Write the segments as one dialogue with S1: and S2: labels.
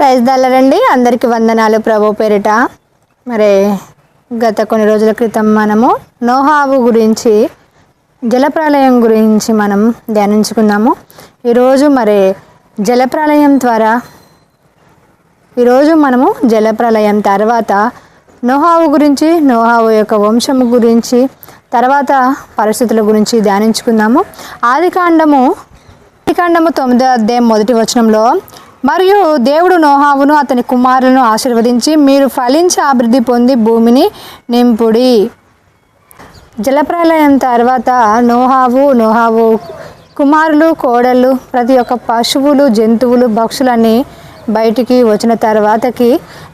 S1: Praise దళ్ళరండి అందరికీ వందనాలు ప్రభు పేరిట. మరి గత కొన్ని రోజుల క్రితం మనము నోహావు గురించి జలప్రలయం గురించి మనం ధ్యానించుకున్నాము. ఈరోజు మరి జలప్రలయం ద్వారా ఈరోజు మనము జలప్రలయం తర్వాత నోహావు గురించి నోహావు యొక్క వంశము గురించి తర్వాత పరిస్థితుల గురించి ధ్యానించుకుందాము ఆదికాండము ఆదికాండము తొమ్మిదో అధ్యాయం మొదటి వచనంలో మరియు దేవుడు నోహావును అతని కుమారులను ఆశీర్వదించి మీరు ఫలించి అభివృద్ధి పొంది భూమిని నింపుడి. జలప్రలయం తర్వాత నోహావు నోహావు కుమారులు కోడళ్ళు ప్రతి ఒక్క పశువులు జంతువులు పక్షులన్నీ బయటికి వచ్చిన తర్వాతకి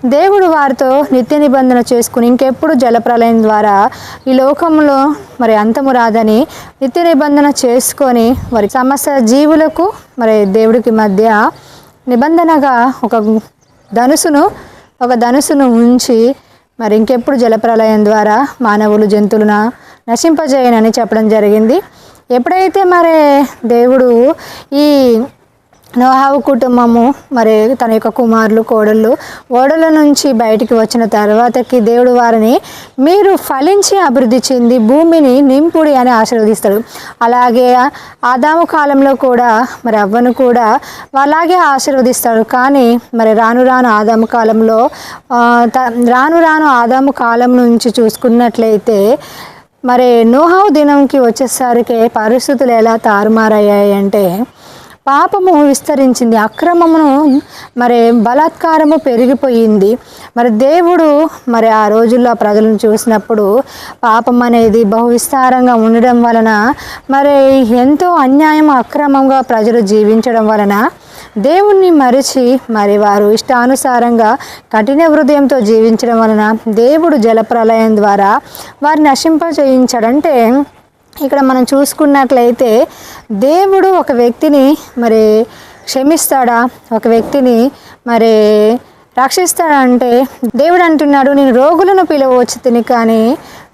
S1: దేవుడు వారితో నిత్య నిబంధన చేసుకుని ఇంకెప్పుడు జలప్రలయం ద్వారా ఈ లోకంలో మరి అంతము రాదని నిత్య నిబంధన చేసుకొని మరి సమస్త జీవులకు మరి దేవుడికి మధ్య నిబంధనగా ఒక ధనుసును ఒక ధనుసును ఉంచి మరి ఇంకెప్పుడు జలప్రలయం ద్వారా మానవులు జంతువులను నశింపజేయనని చెప్పడం జరిగింది. ఎప్పుడైతే మరి దేవుడు ఈ నోహావు కుటుంబము మరి తన యొక్క కుమారులు కోడళ్ళు ఓడల నుంచి బయటికి వచ్చిన తర్వాతకి దేవుడు వారిని మీరు ఫలించి అభివృద్ధి చెంది భూమిని నింపుడి అని ఆశీర్వదిస్తాడు అలాగే ఆదాము కాలంలో కూడా మరి అవ్వను కూడా అలాగే ఆశీర్వదిస్తాడు కానీ మరి రాను రాను ఆదాము కాలంలో త- రాను రాను ఆదాము కాలం నుంచి చూసుకున్నట్లయితే మరి నోహావు దినంకి వచ్చేసరికి పరిస్థితులు ఎలా తారుమారయ్యాయి అంటే పాపము విస్తరించింది. అక్రమమును మరి బలాత్కారము పెరిగిపోయింది. మరి దేవుడు మరి ఆ రోజుల్లో ప్రజలను చూసినప్పుడు పాపం అనేది బహు విస్తారంగా ఉండడం వలన మరి ఎంతో అన్యాయం అక్రమంగా ప్రజలు జీవించడం వలన దేవుణ్ణి మరిచి మరి వారు ఇష్టానుసారంగా కఠిన హృదయంతో జీవించడం వలన దేవుడు జలప్రలయం ద్వారా వారిని నశింపజేయించాడంటే ఇక్కడ మనం చూసుకున్నట్లయితే దేవుడు ఒక వ్యక్తిని మరి క్షమిస్తాడా? ఒక వ్యక్తిని మరి రక్షిస్తాడంటే దేవుడు అంటున్నాడు నేను రోగులను పిలవచ్చు తిని కానీ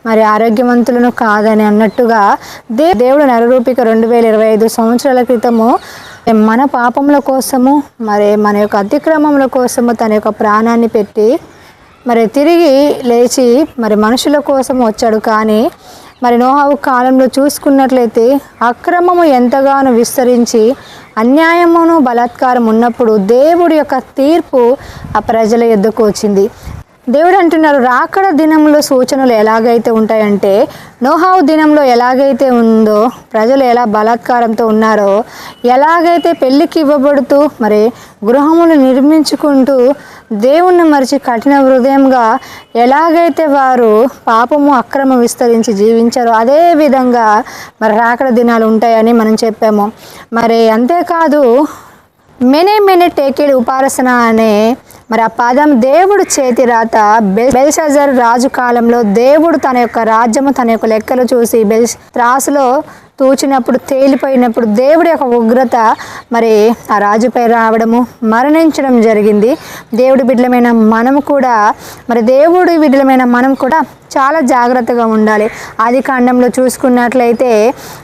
S1: మరి ఆరోగ్యవంతులను కాదని అన్నట్టుగా దే దేవుడు నరరూపిక రెండు వేల ఇరవై ఐదు సంవత్సరాల క్రితము మన పాపముల కోసము మరి మన యొక్క అతిక్రమముల కోసము తన యొక్క ప్రాణాన్ని పెట్టి మరి తిరిగి లేచి మరి మనుషుల కోసం వచ్చాడు కానీ మరి నోహావు కాలంలో చూసుకున్నట్లయితే అక్రమము ఎంతగానో విస్తరించి అన్యాయమును బలాత్కారం ఉన్నప్పుడు దేవుడి యొక్క తీర్పు ఆ ప్రజల ఎద్దుకు వచ్చింది. దేవుడు అంటున్నారు రాకడ దినంలో సూచనలు ఎలాగైతే ఉంటాయంటే నోహావు దినంలో ఎలాగైతే ఉందో ప్రజలు ఎలా బలాత్కారంతో ఉన్నారో ఎలాగైతే పెళ్ళికి ఇవ్వబడుతూ మరి గృహములు నిర్మించుకుంటూ దేవుణ్ణి మరిచి కఠిన హృదయంగా ఎలాగైతే వారు పాపము అక్రమం విస్తరించి జీవించారో అదే విధంగా మరి రాకడ దినాలు ఉంటాయని మనం చెప్పాము. మరి అంతేకాదు మెనే మెనే టేకేడ్ ఉపాసన అనే మరి ఆ పదం దేవుడు చేతి రాత బెల్షజర్ రాజు కాలంలో దేవుడు తన యొక్క రాజ్యము తన యొక్క లెక్కలు చూసి బెల్ త్రాసులో తూచినప్పుడు తేలిపోయినప్పుడు దేవుడి యొక్క ఉగ్రత మరి ఆ రాజుపై రావడము మరణించడం జరిగింది. దేవుడి బిడ్డలమైన మనము కూడా మరి దేవుడి బిడ్డలమైన మనం కూడా చాలా జాగ్రత్తగా ఉండాలి. ఆది కాండంలో చూసుకున్నట్లయితే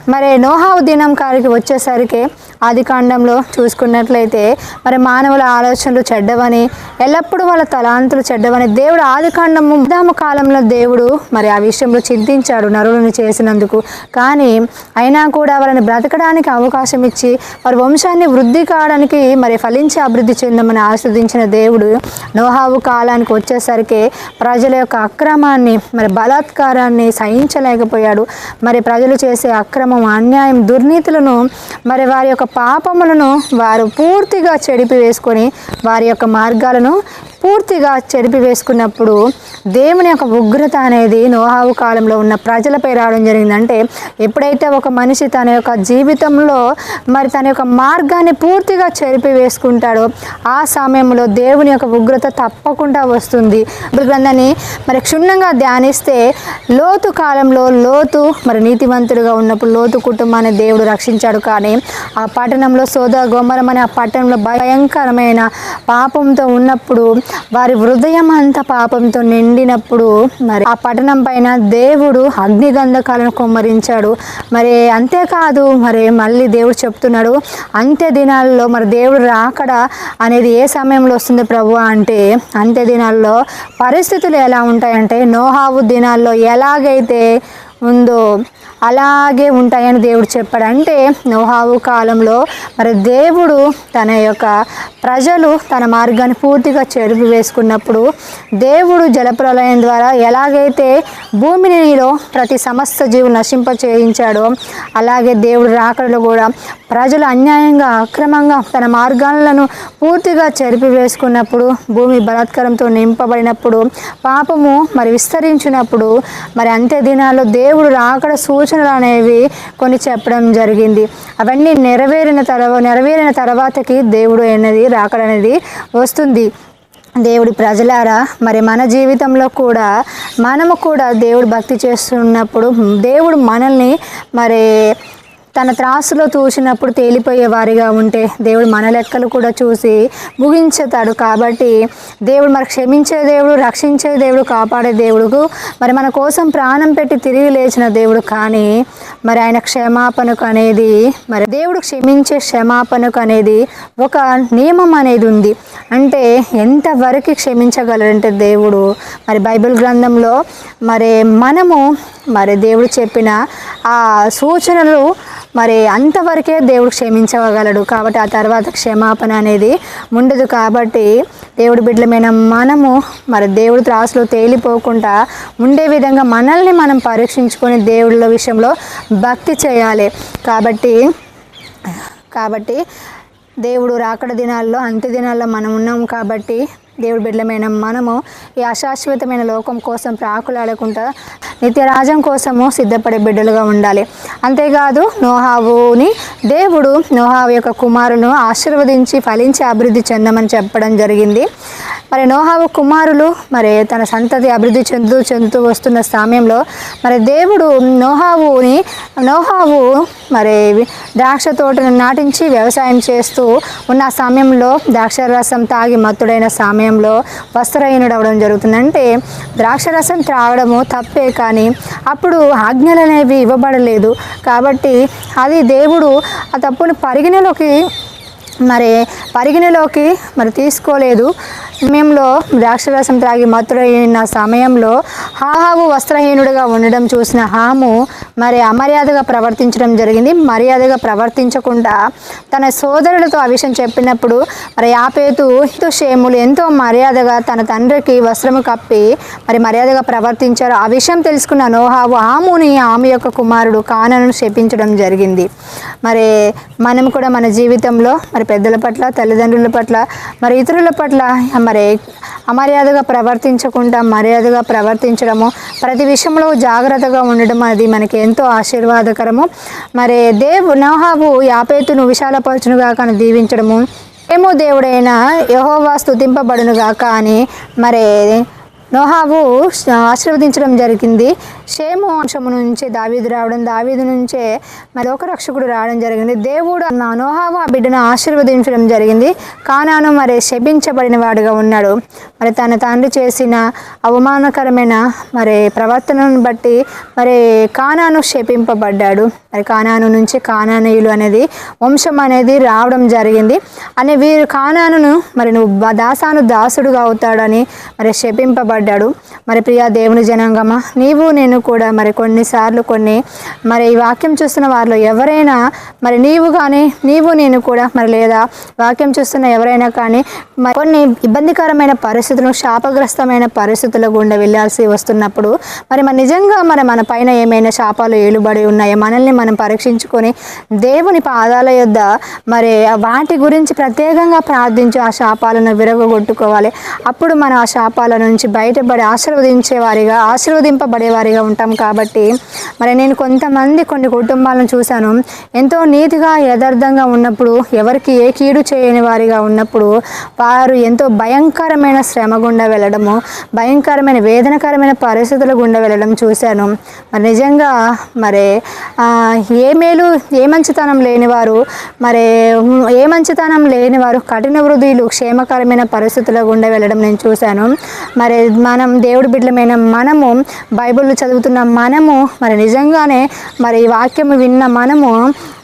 S1: మరి నోహావు దినం కారికి వచ్చేసరికి ఆది కాండంలో చూసుకున్నట్లయితే మరి మానవుల ఆలోచనలు చెడ్డవని ఎల్లప్పుడూ వాళ్ళ తలాంతులు చెడ్డవని దేవుడు ఆది కాండము ఉదామ కాలంలో దేవుడు మరి ఆ విషయంలో చింతించాడు నరులను చేసినందుకు. కానీ అయినా కూడా వాళ్ళని బ్రతకడానికి అవకాశం ఇచ్చి వారి వంశాన్ని వృద్ధి కావడానికి మరి ఫలించి అభివృద్ధి చెందమని ఆస్వాదించిన దేవుడు నోహావు కాలానికి వచ్చేసరికి ప్రజల యొక్క అక్రమాన్ని మరి బలాత్కారాన్ని సహించలేకపోయాడు. మరి ప్రజలు చేసే అక్రమం అన్యాయం దుర్నీతులను మరి వారి యొక్క పాపములను వారు పూర్తిగా చెడిపి వేసుకొని వారి యొక్క మార్గాలను పూర్తిగా చెరిపి వేసుకున్నప్పుడు దేవుని యొక్క ఉగ్రత అనేది నోహావు కాలంలో ఉన్న ప్రజలపై రావడం జరిగింది అంటే ఎప్పుడైతే ఒక మనిషి తన యొక్క జీవితంలో మరి తన యొక్క మార్గాన్ని పూర్తిగా చెరిపి వేసుకుంటాడో ఆ సమయంలో దేవుని యొక్క ఉగ్రత తప్పకుండా వస్తుంది. బైబిల్ గ్రంథాన్ని మరి క్షుణ్ణంగా ధ్యానిస్తే లోతు కాలంలో లోతు మరి నీతివంతుడిగా ఉన్నప్పుడు లోతు కుటుంబాన్ని దేవుడు రక్షించాడు కానీ ఆ పట్టణంలో సోదా గోమరం అనే ఆ పట్టణంలో భయంకరమైన పాపంతో ఉన్నప్పుడు వారి హృదయం అంతా పాపంతో నిండినప్పుడు మరి ఆ పట్టణం పైన దేవుడు అగ్నిగంధకాలను కుమ్మరించాడు. మరి అంతేకాదు మరి మళ్ళీ దేవుడు చెప్తున్నాడు అంత్య దినాల్లో మరి దేవుడు రాకడ అనేది ఏ సమయంలో వస్తుంది ప్రభు అంటే అంత్య దినాల్లో పరిస్థితులు ఎలా ఉంటాయంటే నోహావు దినాల్లో ఎలాగైతే ఉందో అలాగే ఉంటాయని దేవుడు చెప్పాడు. అంటే నోహావు కాలంలో మరి దేవుడు తన యొక్క ప్రజలు తన మార్గాన్ని పూర్తిగా చెరుపు వేసుకున్నప్పుడు దేవుడు జలప్రలయం ద్వారా ఎలాగైతే భూమినిలో ప్రతి సమస్త జీవులు నశింప చేయించాడో. అలాగే దేవుడు రాకడలో కూడా ప్రజలు అన్యాయంగా అక్రమంగా తన మార్గాలను పూర్తిగా చెరిపివేసుకున్నప్పుడు భూమి బలాత్కారంతో నింపబడినప్పుడు పాపము మరి విస్తరించినప్పుడు మరి అంతే దినాల్లో దేవుడు రాకడ సూచనలు అనేవి కొన్ని చెప్పడం జరిగింది. అవన్నీ నెరవేరిన తర్వాత నెరవేరిన తర్వాతకి దేవుడు అనేది రాకడ అనేది వస్తుంది. దేవుడి ప్రజలారా మరి మన జీవితంలో కూడా మనము కూడా దేవుడు భక్తి చేస్తున్నప్పుడు దేవుడు మనల్ని మరి తన త్రాసులో చూసినప్పుడు తేలిపోయే వారిగా ఉంటే దేవుడు మన లెక్కలు కూడా చూసి ముగించుతాడు కాబట్టి దేవుడు మరి క్షమించే దేవుడు రక్షించే దేవుడు కాపాడే దేవుడుకు మరి మన కోసం ప్రాణం పెట్టి తిరిగి లేచిన దేవుడు కానీ మరి ఆయన క్షమాపణకు అనేది మరి దేవుడు క్షమించే క్షమాపణకు అనేది ఒక నియమం అనేది ఉంది. అంటే ఎంతవరకు క్షమించగలరంటే దేవుడు మరి బైబిల్ గ్రంథంలో మరి మనము మరి దేవుడు చెప్పిన ఆ సూచనలు మరి అంతవరకే దేవుడు క్షమించగలడు కాబట్టి ఆ తర్వాత క్షమాపణ అనేది ఉండదు కాబట్టి దేవుడి బిడ్డలమైన మనము మరి దేవుడి త్రాసులో తేలిపోకుండా ఉండే విధంగా మనల్ని మనం పరీక్షించుకొని దేవుళ్ళ విషయంలో భక్తి చేయాలి. కాబట్టి కాబట్టి దేవుడు రాకడ దినాల్లో అంత్య దినాల్లో మనం ఉన్నాం కాబట్టి దేవుడి బిడ్డలమైన మనము ఈ అశాశ్వతమైన లోకం కోసం ప్రాకులాడకుండా నిత్యరాజం కోసము సిద్ధపడే బిడ్డలుగా ఉండాలి. అంతేకాదు నోహావుని దేవుడు నోహావు యొక్క కుమారును ఆశీర్వదించి ఫలించి అభివృద్ధి చెందమని చెప్పడం జరిగింది. మరి నోహావు కుమారులు మరి తన సంతతి అభివృద్ధి చెందుతూ చెందుతూ వస్తున్న సమయంలో మరి దేవుడు నోహావుని నోహావు మరి ద్రాక్ష తోటను నాటించి వ్యవసాయం చేస్తూ ఉన్న సమయంలో ద్రాక్ష రసం తాగి మత్తుడైన సమయం సమయంలో వస్త్రహీనుడు అవడం జరుగుతుంది. అంటే ద్రాక్ష రసం త్రాగడము తప్పే కానీ అప్పుడు ఆజ్ఞలు అనేవి ఇవ్వబడలేదు. కాబట్టి అది దేవుడు ఆ తప్పును పరిగణలోకి మరి పరిగణలోకి మరి తీసుకోలేదు. సమయంలో ద్రాక్షరసం త్రాగి మత్తుడైన సమయంలో హాహావు వస్త్రహీనుడిగా ఉండడం చూసిన హాము మరి అమర్యాదగా ప్రవర్తించడం జరిగింది. మర్యాదగా ప్రవర్తించకుండా తన సోదరులతో ఆ విషయం చెప్పినప్పుడు మరి యాపేతు హితు షేములు ఎంతో మర్యాదగా తన తండ్రికి వస్త్రము కప్పి మరి మర్యాదగా ప్రవర్తించారు. ఆ విషయం తెలుసుకున్న నోహావు ఆముని ఆమె యొక్క కుమారుడు కానను శపించడం జరిగింది. మరి మనం కూడా మన జీవితంలో మరి పెద్దల పట్ల తల్లిదండ్రుల పట్ల మరి ఇతరుల పట్ల మరి అమర్యాదగా ప్రవర్తించకుండా మర్యాదగా ప్రవర్తించడము ప్రతి విషయంలో జాగ్రత్తగా ఉండడం అది మనకి ఎంతో ఆశీర్వాదకరము. మరి దేవు నోహాబు యాపేతును విశాలపరచునుగా కానీ దీవించడము. ఏమో దేవుడైన యహోవా స్థుతింపబడునుగాక అని మరి నోహాబు ఆశీర్వదించడం జరిగింది. షేము వంశము నుంచి దావీదు రావడం దావీదు నుంచే మరి ఒక రక్షకుడు రావడం జరిగింది. దేవుడు నా బిడ్డను ఆశీర్వదించడం జరిగింది. కానాను మరి శపించబడిన వాడుగా ఉన్నాడు. మరి తన తండ్రి చేసిన అవమానకరమైన మరి ప్రవర్తనను బట్టి మరి కానాను శపింపబడ్డాడు. మరి కానాను నుంచి కానానీయులు అనేది వంశం అనేది రావడం జరిగింది. అని వీరు కానాను మరి నువ్వు దాసాను దాసుడుగా అవుతాడని మరి శపింపబడ్డాడు. మరి ప్రియా దేవుని జనాంగమా నీవు నేను కూడా మరి కొన్నిసార్లు కొన్ని మరి ఈ వాక్యం చూస్తున్న వారిలో ఎవరైనా మరి నీవు కానీ నీవు నేను కూడా మరి లేదా వాక్యం చూస్తున్న ఎవరైనా కానీ మరి కొన్ని ఇబ్బందికరమైన పరిస్థితులు శాపగ్రస్తమైన పరిస్థితుల గుండా వెళ్ళాల్సి వస్తున్నప్పుడు మరి మన నిజంగా మరి మన పైన ఏమైనా శాపాలు ఏలుబడి ఉన్నాయో? మనల్ని మనం పరీక్షించుకొని దేవుని పాదాల యొద్ద మరి వాటి గురించి ప్రత్యేకంగా ప్రార్థించి ఆ శాపాలను విరగొట్టుకోవాలి అప్పుడు మనం ఆ శాపాల నుంచి బయటపడి ఆశీర్వదించే వారిగా ఆశీర్వదింపబడేవారిగా ఉంటాం కాబట్టి మరి నేను కొంతమంది కొన్ని కుటుంబాలను చూశాను. ఎంతో నీతిగా యథార్థంగా ఉన్నప్పుడు ఎవరికి ఏ కీడు చేయని వారిగా ఉన్నప్పుడు వారు ఎంతో భయంకరమైన శ్రమ గుండా వెళ్ళడము భయంకరమైన వేదనకరమైన పరిస్థితుల గుండా వెళ్ళడం చూశాను. మరి నిజంగా మరి ఏ మేలు ఏ మంచితనం లేనివారు మరి ఏ మంచితనం లేనివారు కఠిన వృద్ధులు క్షేమకరమైన పరిస్థితుల గుండా వెళ్ళడం నేను చూశాను. మరి మనం దేవుడి బిడ్డలమైన మనము బైబిల్ చదువుతున్న మనము మరి నిజంగానే మరి ఈ వాక్యము విన్న మనము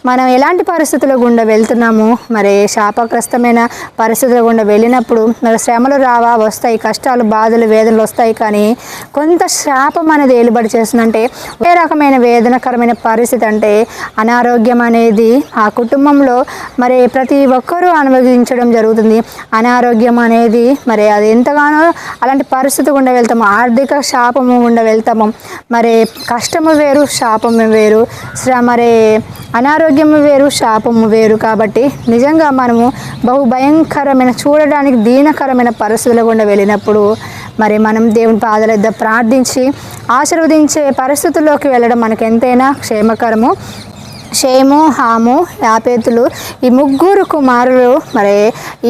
S1: మనం ఎలాంటి పరిస్థితుల గుండా వెళ్తున్నాము మరి శాపగ్రస్తమైన పరిస్థితుల గుండా వెళ్ళినప్పుడు మరి శ్రమలు రావా వస్తాయి కష్టాలు బాధలు వేదనలు వస్తాయి. కానీ కొంత శాపం అనేది ఏలుబడి చేస్తుందంటే ఏ రకమైన వేదనకరమైన పరిస్థితి అంటే అనారోగ్యం అనేది ఆ కుటుంబంలో మరి ప్రతి ఒక్కరూ అనుభవించడం జరుగుతుంది. అనారోగ్యం అనేది మరి అది ఎంతగానో అలాంటి పరిస్థితి గుండా వెళ్తాము. ఆర్థిక శాపము గుండా వెళ్తాము. మరి కష్టము వేరు శాపము వేరు. శ్ర- మరి అనారోగ్యము వేరు శాపము వేరు. కాబట్టి నిజంగా మనము బహు భయంకరమైన చూడడానికి దీనకరమైన పరిస్థితుల గుండా వెళ్ళినప్పుడు మరి మనం దేవుని పాదాల ప్రార్థించి ఆశీర్వదించే పరిస్థితుల్లోకి వెళ్ళడం మనకు ఎంతైనా క్షేమకరము. షేము హాము యాపేతులు ఈ ముగ్గురు కుమారులు. మరి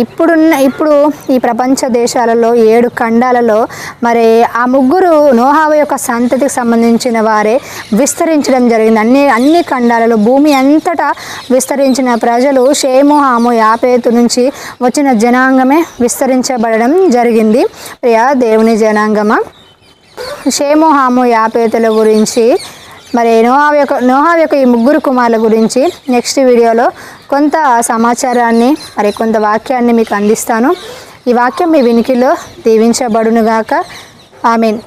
S1: ఇప్పుడున్న ఇప్పుడు ఈ ప్రపంచ దేశాలలో ఏడు ఖండాలలో మరి ఆ ముగ్గురు నోహావ యొక్క సంతతికి సంబంధించిన వారే విస్తరించడం జరిగింది. అన్ని అన్ని ఖండాలలో భూమి అంతటా విస్తరించిన ప్రజలు షేము హాము యాపేతు నుంచి వచ్చిన జనాంగమే విస్తరించబడడం జరిగింది. ప్రియా దేవుని జనాంగమా షేము హాము యాపేతుల గురించి మరి నోహావ్ యొక్క నోహావ్ యొక్క ఈ ముగ్గురు కుమారుల గురించి నెక్స్ట్ వీడియోలో కొంత సమాచారాన్ని మరి కొంత వాక్యాన్ని మీకు అందిస్తాను. ఈ వాక్యం మీ వినికిలో దీవించబడునుగాక. మీన్